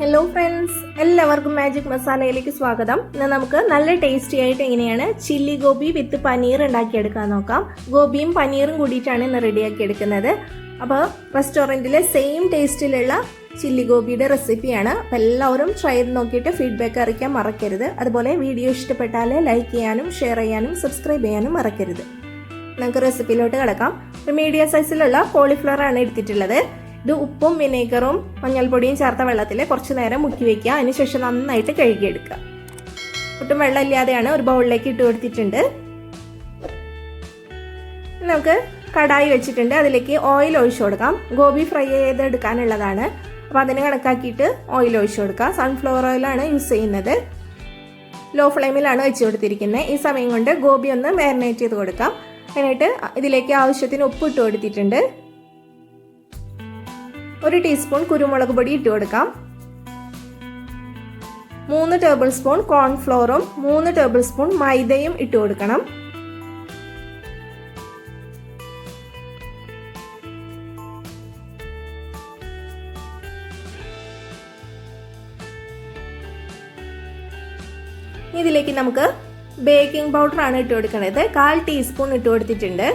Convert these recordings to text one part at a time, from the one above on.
Hello friends എല്ലാവർക്കും magic മസാലയിലേക്ക് സ്വാഗതം. ഇന്ന് നമുക്ക് നല്ല ടേസ്റ്റി ആയിട്ട് എങ്ങനെയാണ് ചില്ലി ഗോബി വിത്ത് പനീർ ഉണ്ടാക്കിയെടുക്കാൻ നോക്കാം. ഗോപിയും പനീറും കൂടിയിട്ടാണ് ഇന്ന് റെഡിയാക്കി എടുക്കുന്നത്. അപ്പോൾ റെസ്റ്റോറന്റിലെ സെയിം ടേസ്റ്റിലുള്ള ചില്ലി ഗോപിയുടെ റെസിപ്പിയാണ് അപ്പോൾ എല്ലാവരും ട്രൈ ചെയ്ത് നോക്കിയിട്ട് ഫീഡ്ബാക്ക് അറിയിക്കാൻ മറക്കരുത്. അതുപോലെ വീഡിയോ ഇഷ്ടപ്പെട്ടാൽ ലൈക്ക് ചെയ്യാനും ഷെയർ ചെയ്യാനും സബ്സ്ക്രൈബ് ചെയ്യാനും മറക്കരുത്. നമുക്ക് റെസിപ്പിയിലോട്ട് കിടക്കാം. ഒരു മീഡിയം സൈസിലുള്ള കോളിഫ്ലവർ ആണ് എടുത്തിട്ടുള്ളത്. ഇത് ഉപ്പും വിനേഗറും മഞ്ഞൾപ്പൊടിയും ചേർത്ത വെള്ളത്തിൽ കുറച്ച് നേരം മുക്കി വെക്കുക. അതിനുശേഷം നന്നായിട്ട് കഴുകിയെടുക്കുക. ഒട്ടും വെള്ളം ഇല്ലാതെയാണ് ഒരു ബൗളിലേക്ക് ഇട്ട് കൊടുത്തിട്ടുണ്ട്. നമുക്ക് കടായി വെച്ചിട്ടുണ്ട്. അതിലേക്ക് ഓയിൽ ഒഴിച്ചു കൊടുക്കാം. ഗോബി ഫ്രൈ ചെയ്തെടുക്കാനുള്ളതാണ് അപ്പോൾ അതിന് കണക്കാക്കിയിട്ട് ഓയിൽ ഒഴിച്ചു കൊടുക്കുക സൺഫ്ലവർ ഓയിലാണ് യൂസ് ചെയ്യുന്നത്. ലോ ഫ്ലെയിമിലാണ് വെച്ച് കൊടുത്തിരിക്കുന്നത്. ഈ സമയം കൊണ്ട് ഗോബി ഒന്ന് മാരിനേറ്റ് ചെയ്ത് കൊടുക്കാം. അതിനായിട്ട് ഇതിലേക്ക് ആവശ്യത്തിന് ഉപ്പ് ഇട്ട് കൊടുത്തിട്ടുണ്ട്. ഒരു ടീസ്പൂൺ കുരുമുളക് പൊടി ഇട്ട് കൊടുക്കാം. മൂന്ന് ടേബിൾ സ്പൂൺ കോൺഫ്ലോറും മൂന്ന് ടേബിൾ സ്പൂൺ മൈദയും ഇട്ട് കൊടുക്കണം. ഇതിലേക്ക് നമുക്ക് ബേക്കിംഗ് പൗഡർ ആണ് ഇട്ട് കൊടുക്കുന്നത് കാൽ ടീസ്പൂൺ ഇട്ട് കൊടുത്തിട്ടുണ്ട്.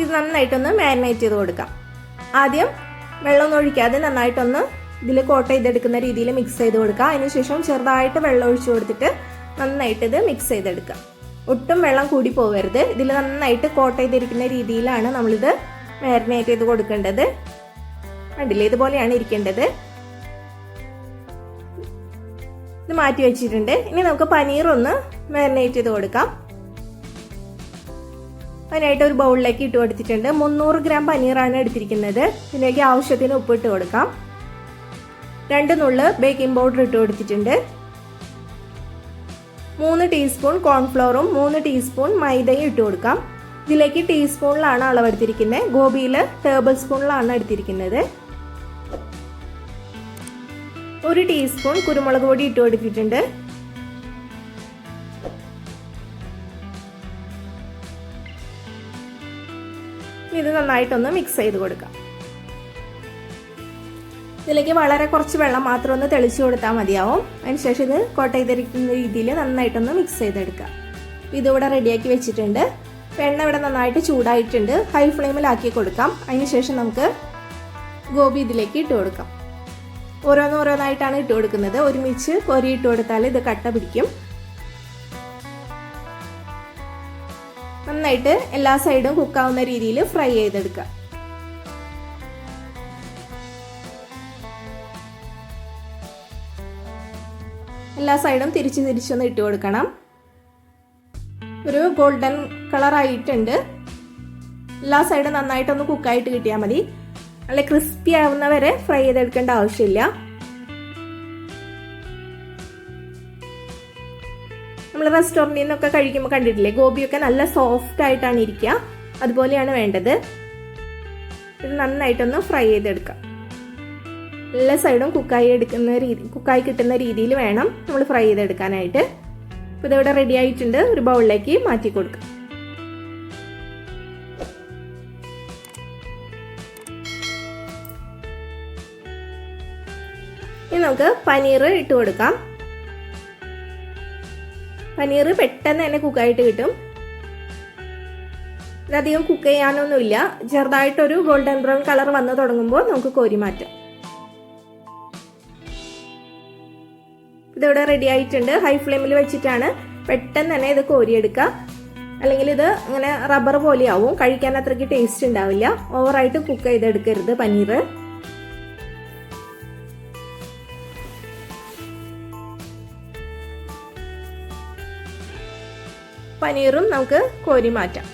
ഇത് നന്നായിട്ടൊന്ന് മാരിനേറ്റ് ചെയ്ത് കൊടുക്കാം. ആദ്യം വെള്ളം ഒഴിക്കാതെ നന്നായിട്ടൊന്ന് ഇതിൽ കോട്ട ചെയ്തെടുക്കുന്ന രീതിയിൽ മിക്സ് ചെയ്ത് കൊടുക്കുക. അതിനുശേഷം ചെറുതായിട്ട് വെള്ളം ഒഴിച്ചു കൊടുത്തിട്ട് നന്നായിട്ട് ഇത് മിക്സ് ചെയ്തെടുക്കുക. ഒട്ടും വെള്ളം കൂടി പോകരുത്. ഇതിൽ നന്നായിട്ട് കോട്ട ചെയ്തിരിക്കുന്ന രീതിയിലാണ് നമ്മളിത് മാരിനേറ്റ് ചെയ്ത് കൊടുക്കേണ്ടത്. കണ്ടില്ലേ? ഇതുപോലെയാണ് ഇരിക്കേണ്ടത്. ഇത് മാറ്റി വെച്ചിട്ടുണ്ട്. ഇനി നമുക്ക് പനീർ ഒന്ന് മാരിനേറ്റ് ചെയ്ത് കൊടുക്കാം. അതിനായിട്ട് ഒരു ബൗളിലേക്ക് ഇട്ട് കൊടുത്തിട്ടുണ്ട്. മുന്നൂറ് ഗ്രാം പനീറാണ് എടുത്തിരിക്കുന്നത്. ഇതിലേക്ക് ആവശ്യത്തിന് ഉപ്പ് ഇട്ട് കൊടുക്കാം. രണ്ട് നുള്ള് ബേക്കിംഗ് പൗഡർ ഇട്ട് കൊടുത്തിട്ടുണ്ട്. മൂന്ന് ടീസ്പൂൺ കോൺഫ്ലോറും മൂന്ന് ടീസ്പൂൺ മൈദയും ഇട്ട് കൊടുക്കാം. ഇതിലേക്ക് ടീസ്പൂണിലാണ് അളവെടുത്തിരിക്കുന്നത്. ഗോപിയിൽ ടേബിൾ സ്പൂണിലാണ് എടുത്തിരിക്കുന്നത്. ഒരു ടീസ്പൂൺ കുരുമുളക് പൊടി ഇട്ട് കൊടുത്തിട്ടുണ്ട്. ഇത് നന്നായിട്ടൊന്ന് മിക്സ് ചെയ്ത് കൊടുക്കാം. ഇതിലേക്ക് വളരെ കുറച്ച് വെള്ളം മാത്രം ഒന്ന് തെളിച്ചു കൊടുത്താൽ മതിയാവും. അതിനുശേഷം ഇത് കോട്ട ചെയ്തിരിക്കുന്ന രീതിയിൽ നന്നായിട്ടൊന്ന് മിക്സ് ചെയ്തെടുക്കാം ഇതിവിടെ റെഡിയാക്കി വെച്ചിട്ടുണ്ട്. എണ്ണ ഇവിടെ നന്നായിട്ട് ചൂടായിട്ടുണ്ട്. ഹൈ ഫ്ലെയിമിലാക്കി കൊടുക്കാം. അതിനുശേഷം നമുക്ക് ഗോപി ഇതിലേക്ക് ഇട്ട് കൊടുക്കാം. ഓരോന്നോരോന്നായിട്ടാണ് ഇട്ട് കൊടുക്കുന്നത്. ഒരുമിച്ച് കൊരി ഇട്ട് കൊടുത്താൽ ഇത് കട്ട പിടിക്കും. നന്നായിട്ട് എല്ലാ സൈഡും കുക്കാവുന്ന രീതിയിൽ ഫ്രൈ ചെയ്തെടുക്കുക. എല്ലാ സൈഡും തിരിച്ച് തിരിച്ചൊന്ന് ഇട്ട് കൊടുക്കണം. ഒരു ഗോൾഡൻ കളർ ആയിട്ടുണ്ട്. എല്ലാ സൈഡും നന്നായിട്ടൊന്ന് കുക്കായിട്ട് കിട്ടിയാൽ മതി. നല്ല ക്രിസ്പി ആവുന്നവരെ ഫ്രൈ ചെയ്തെടുക്കേണ്ട ആവശ്യമില്ല. നമ്മൾ റെസ്റ്റോറന്റിൽ നിന്നൊക്കെ കഴിക്കുമ്പോൾ കണ്ടിട്ടില്ലേ? ഗോപിയൊക്കെ നല്ല സോഫ്റ്റ് ആയിട്ടാണ് ഇരിക്കുക അതുപോലെയാണ് വേണ്ടത്. ഇത് നന്നായിട്ടൊന്ന് ഫ്രൈ ചെയ്തെടുക്കാം. എല്ലാ സൈഡും കുക്കായി എടുക്കുന്ന രീതി കുക്കായി കിട്ടുന്ന രീതിയിൽ വേണം നമ്മൾ ഫ്രൈ ചെയ്തെടുക്കാനായിട്ട്. ഇപ്പോൾ ഇതിവിടെ റെഡി ആയിട്ടുണ്ട്. ഒരു ബൗളിലേക്ക് മാറ്റി കൊടുക്കാം. ഇനി നമുക്ക് പനീർ ഇട്ട് കൊടുക്കാം. പനീർ പെട്ടെന്ന് തന്നെ കുക്കായിട്ട് കിട്ടും. ഇതധികം കുക്ക് ചെയ്യാനൊന്നുമില്ല. ചെറുതായിട്ടൊരു ഗോൾഡൻ ബ്രൗൺ കളർ വന്ന് തുടങ്ങുമ്പോൾ നമുക്ക് കോരി മാറ്റാം. ഇതിവിടെ റെഡി ആയിട്ടുണ്ട്. ഹൈ ഫ്ലെയിമിൽ വെച്ചിട്ടാണ് പെട്ടെന്ന് തന്നെ ഇത് കോരിയെടുക്കുക. അല്ലെങ്കിൽ ഇത് ഇങ്ങനെ റബ്ബർ പോലെയാവും. കഴിക്കാൻ അത്രയ്ക്ക് ടേസ്റ്റ് ഉണ്ടാവില്ല. ഓവറായിട്ട് കുക്ക് ചെയ്തെടുക്കരുത് പനീർ. പനീറും നമുക്ക് കോരി മാറ്റാം.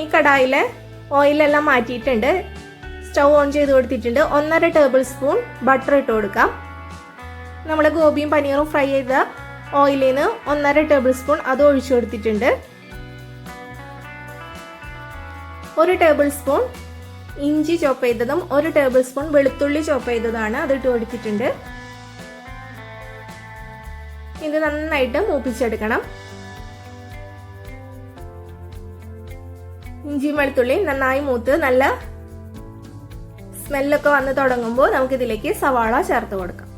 ഈ കടായിലെ ഓയിലെല്ലാം മാറ്റിയിട്ടുണ്ട്. സ്റ്റൗ ഓൺ ചെയ്ത് കൊടുത്തിട്ടുണ്ട്. ഒന്നര ടേബിൾ സ്പൂൺ ബട്ടർ ഇട്ട് കൊടുക്കാം. നമ്മൾ ഗോപിയും പനീറും ഫ്രൈ ചെയ്ത ഓയിലിൽ നിന്ന് ഒന്നര ടേബിൾ സ്പൂൺ അത് ഒഴിച്ചു കൊടുത്തിട്ടുണ്ട്. ഒരു ടേബിൾ സ്പൂൺ ഇഞ്ചി ചോപ്പ് ചെയ്തതും ഒരു ടേബിൾ സ്പൂൺ വെളുത്തുള്ളി ചോപ്പ് ചെയ്തതാണ് അത് ഇട്ട് കൊടുത്തിട്ടുണ്ട്. ഇത് നന്നായിട്ട് മൂപ്പിച്ചെടുക്കണം. ഇഞ്ചിയും വെളുത്തുള്ളിയും നന്നായി മൂത്ത് നല്ല സ്മെല്ലൊക്കെ വന്ന് തുടങ്ങുമ്പോൾ നമുക്ക് ഇതിലേക്ക് സവാള ചേർത്ത് കൊടുക്കാം.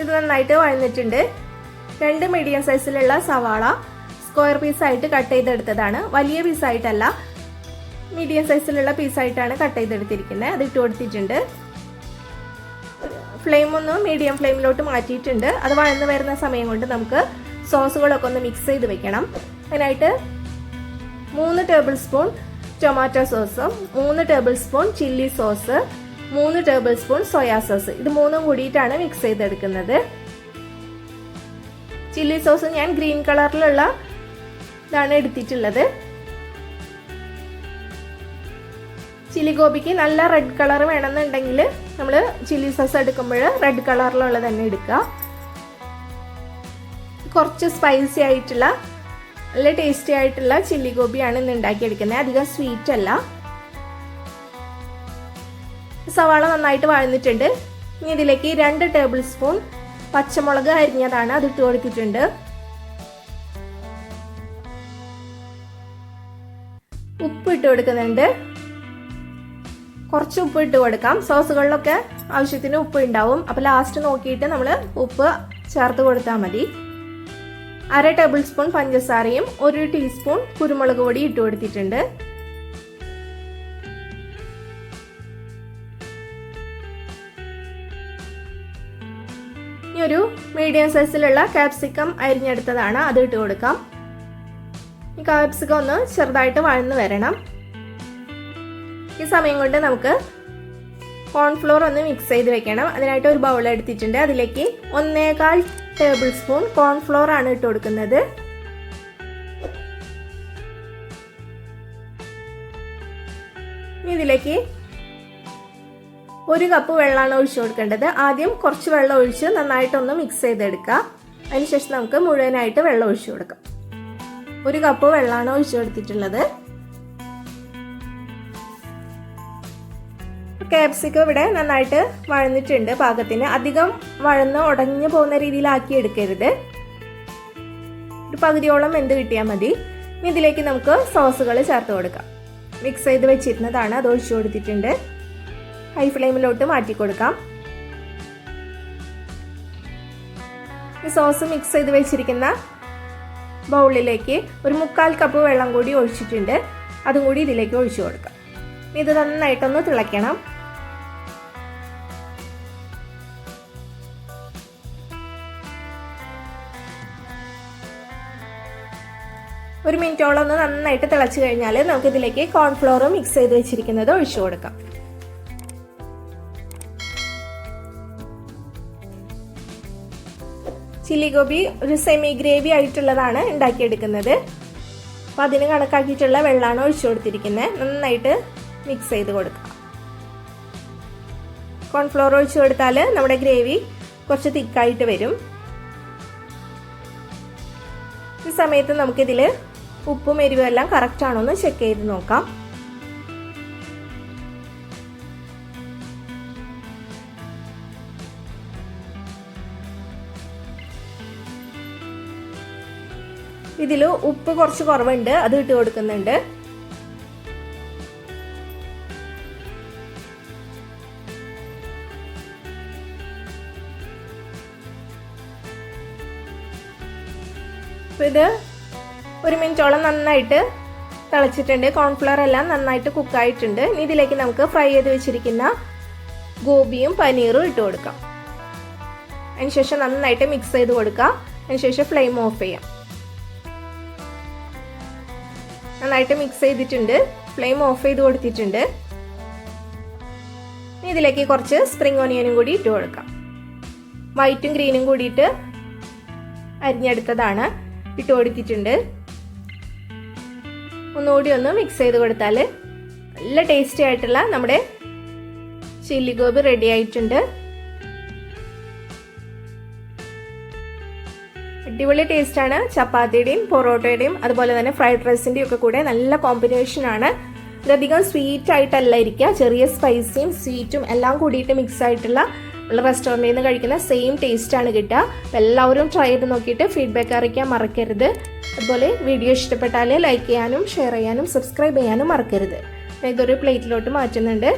ഇത് നന്നായിട്ട് വഴന്നിട്ടുണ്ട്. രണ്ട് മീഡിയം സൈസിലുള്ള സവാള സ്ക്വയർ പീസായിട്ട് കട്ട് ചെയ്തെടുത്തതാണ്. വലിയ പീസായിട്ടല്ല മീഡിയം സൈസിലുള്ള പീസായിട്ടാണ് കട്ട് ചെയ്തെടുത്തിരിക്കുന്നത്. അത് ഇട്ട് കൊടുത്തിട്ടുണ്ട്. ഫ്ലെയിം ഒന്ന് മീഡിയം ഫ്ലെയിമിലോട്ട് മാറ്റിയിട്ടുണ്ട്. അത് വഴന്ന് വരുന്ന സമയം കൊണ്ട് നമുക്ക് സോസുകളൊക്കെ ഒന്ന് മിക്സ് ചെയ്ത് വെക്കണം. അതിനായിട്ട് മൂന്ന് ടേബിൾ സ്പൂൺ ടൊമാറ്റോ സോസ് മൂന്ന് ടേബിൾ സ്പൂൺ ചില്ലി സോസ് മൂന്ന് ടേബിൾ സ്പൂൺ സോയാ സോസ് ഇത് മൂന്നും കൂടിയിട്ടാണ് മിക്സ് ചെയ്തെടുക്കുന്നത്. ചില്ലി സോസ് ഞാൻ ഗ്രീൻ കളറിലുള്ള ഇതാണ് എടുത്തിട്ടുള്ളത്. ചില്ലി ഗോപിക്ക് നല്ല റെഡ് കളർ വേണമെന്നുണ്ടെങ്കിൽ നമ്മൾ ചില്ലി സോസ് എടുക്കുമ്പോൾ റെഡ് കളറിലുള്ള തന്നെ എടുക്കുക. കുറച്ച് സ്പൈസി ആയിട്ടുള്ള നല്ല ടേസ്റ്റി ആയിട്ടുള്ള ചില്ലി ഗോപിയാണ് ഇന്ന് ഉണ്ടാക്കിയെടുക്കുന്നത്. അധികം സ്വീറ്റ് അല്ല. സവാള നന്നായിട്ട് വഴന്നിട്ടുണ്ട്. ഇനി ഇതിലേക്ക് രണ്ട് ടേബിൾ സ്പൂൺ പച്ചമുളക് അരിഞ്ഞതാണ് അത് ഇട്ട് കൊടുത്തിട്ടുണ്ട്. ഉപ്പ് ഇട്ട് കൊടുക്കുന്നുണ്ട്. കുറച്ച് ഉപ്പ് ഇട്ട് കൊടുക്കാം. സോസുകളിലൊക്കെ ആവശ്യത്തിന് ഉപ്പ് ഉണ്ടാവും. അപ്പോൾ ലാസ്റ്റ് നോക്കിയിട്ട് നമ്മൾ ഉപ്പ് ചേർത്ത് കൊടുത്താൽ മതി. അര ടേബിൾ സ്പൂൺ പഞ്ചസാരയും ഒരു ടീസ്പൂൺ കുരുമുളക് പൊടി ഇട്ട് കൊടുത്തിട്ടുണ്ട്. ഒരു മീഡിയം സൈസിലുള്ള കാപ്സിക്കം അരിഞ്ഞെടുത്തതാണ് അത് ഇട്ട് കൊടുക്കാം. ഈ കാപ്സിക്കം ഒന്ന് ചെറുതായിട്ട് വഴന്ന് വരണം. ഈ സമയം കൊണ്ട് നമുക്ക് കോൺഫ്ലോർ ഒന്ന് മിക്സ് ചെയ്ത് വെക്കണം. അതിനായിട്ട് ഒരു ബൗൾ എടുത്തിട്ടുണ്ട്. അതിലേക്ക് ഒന്നേകാൽ ടേബിൾ സ്പൂൺ കോൺഫ്ലോർ ആണ് ഇട്ട് കൊടുക്കുന്നത്. ഇതിലേക്ക് ഒരു കപ്പ് വെള്ളമാണ് ഒഴിച്ചു കൊടുക്കേണ്ടത്. ആദ്യം കുറച്ച് വെള്ളം ഒഴിച്ച് നന്നായിട്ടൊന്ന് മിക്സ് ചെയ്തെടുക്കുക. അതിനുശേഷം നമുക്ക് മുഴുവനായിട്ട് വെള്ളം ഒഴിച്ചു കൊടുക്കാം. ഒരു കപ്പ് വെള്ളമാണ് ഒഴിച്ചു കൊടുത്തിട്ടുള്ളത്. ക്യാപ്സിക്കം ഇവിടെ നന്നായിട്ട് വഴന്നിട്ടുണ്ട് പാകത്തിന്. അധികം വഴന്ന് ഉടഞ്ഞു പോകുന്ന രീതിയിലാക്കി എടുക്കരുത്. ഒരു പകുതിയോളം വെന്ത് കിട്ടിയാൽ മതി. ഇതിലേക്ക് നമുക്ക് സോസുകൾ ചേർത്ത് കൊടുക്കാം. മിക്സ് ചെയ്ത് വെച്ചിരുന്നതാണ്. അത് ഒഴിച്ചു കൊടുത്തിട്ടുണ്ട്. ഹൈ ഫ്ലെയിമിലോട്ട് മാറ്റി കൊടുക്കാം. സോസ് മിക്സ് ചെയ്ത് വെച്ചിരിക്കുന്ന ബൗളിലേക്ക് ഒരു മുക്കാൽ കപ്പ് വെള്ളം കൂടി ഒഴിച്ചിട്ടുണ്ട്. അതും കൂടി ഇതിലേക്ക് ഒഴിച്ചു കൊടുക്കാം. ഇത് നന്നായിട്ടൊന്ന് തിളയ്ക്കണം. ഒരു മിനിറ്റോളം ഒന്ന് നന്നായിട്ട് തിളച്ച് കഴിഞ്ഞാൽ നമുക്ക് ഇതിലേക്ക് കോൺഫ്ലോർ മിക്സ് ചെയ്ത് വെച്ചിരിക്കുന്നത് ഒഴിച്ചു കൊടുക്കാം. ചില്ലി ഗോബി ഒരു സെമി ഗ്രേവി ആയിട്ടുള്ളതാണ് ഉണ്ടാക്കിയെടുക്കുന്നത്. അപ്പോൾ അതിന് കണക്കാക്കിയിട്ടുള്ള വെള്ളമാണ് ഒഴിച്ചു കൊടുത്തിരിക്കുന്നത്. നന്നായിട്ട് മിക്സ് ചെയ്ത് കൊടുക്കാം. കോൺഫ്ലോർ ഒഴിച്ചു കൊടുത്താൽ നമ്മുടെ ഗ്രേവി കുറച്ച് തിക്കായിട്ട് വരും. ഈ സമയത്ത് നമുക്കിതിൽ ഉപ്പും എരിവും എല്ലാം കറക്റ്റ് ആണോ എന്ന് ചെക്ക് ചെയ്ത് നോക്കാം. ഇതിൽ ഉപ്പ് കുറച്ച് കുറവുണ്ട് അത് ഇട്ട് കൊടുക്കുന്നുണ്ട്. ഇത് ഒരു മിനിറ്റോളം നന്നായിട്ട് തിളച്ചിട്ടുണ്ട്. കോൺഫ്ലവർ എല്ലാം നന്നായിട്ട് കുക്കായിട്ടുണ്ട് ഇനി ഇതിലേക്ക് നമുക്ക് ഫ്രൈ ചെയ്ത് വെച്ചിരിക്കുന്ന ഗോപിയും പനീറും ഇട്ട് കൊടുക്കാം. അതിനുശേഷം നന്നായിട്ട് മിക്സ് ചെയ്ത് കൊടുക്കാം. അതിനുശേഷം ഫ്ലെയിം ഓഫ് ചെയ്യാം. നന്നായിട്ട് മിക്സ് ചെയ്തിട്ടുണ്ട്. ഫ്ലെയിം ഓഫ് ചെയ്ത് കൊടുത്തിട്ടുണ്ട്. ഇതിലേക്ക് കുറച്ച് സ്പ്രിംഗ് ഓനിയനും കൂടി ഇട്ട് കൊടുക്കാം. വൈറ്റും ഗ്രീനും കൂടിയിട്ട് അരിഞ്ഞെടുത്തതാണ്. ഇട്ട് കൊടുത്തിട്ടുണ്ട്. ഒന്നുകൂടി ഒന്ന് മിക്സ് ചെയ്ത് കൊടുത്താൽ നല്ല ടേസ്റ്റി ആയിട്ടുള്ള നമ്മുടെ ചില്ലി ഗോബി റെഡി ആയിട്ടുണ്ട്. അടിപൊളി ടേസ്റ്റാണ് ചപ്പാത്തിയുടെയും പൊറോട്ടയുടെയും അതുപോലെ തന്നെ ഫ്രൈഡ് റൈസിന്റെയും ഒക്കെ കൂടെ നല്ല കോമ്പിനേഷനാണ് ഇതധികം സ്വീറ്റ് ആയിട്ടല്ല ഇരിക്കുക. ചെറിയ സ്പൈസിയും സ്വീറ്റും എല്ലാം കൂടിയിട്ട് മിക്സ് ആയിട്ടുള്ള റെസ്റ്റോറന്റിൽ നിന്ന് കഴിക്കുന്ന സെയിം ടേസ്റ്റാണ് കിട്ടുക. അപ്പോൾ എല്ലാവരും ട്രൈ ചെയ്ത് നോക്കിയിട്ട് ഫീഡ്ബാക്ക് അറിയിക്കാൻ മറക്കരുത്. അതുപോലെ വീഡിയോ ഇഷ്ടപ്പെട്ടാൽ ലൈക്ക് ചെയ്യാനും ഷെയർ ചെയ്യാനും സബ്സ്ക്രൈബ് ചെയ്യാനും മറക്കരുത്. ഇതൊരു പ്ലേറ്റിലോട്ട് മാറ്റുന്നുണ്ട്.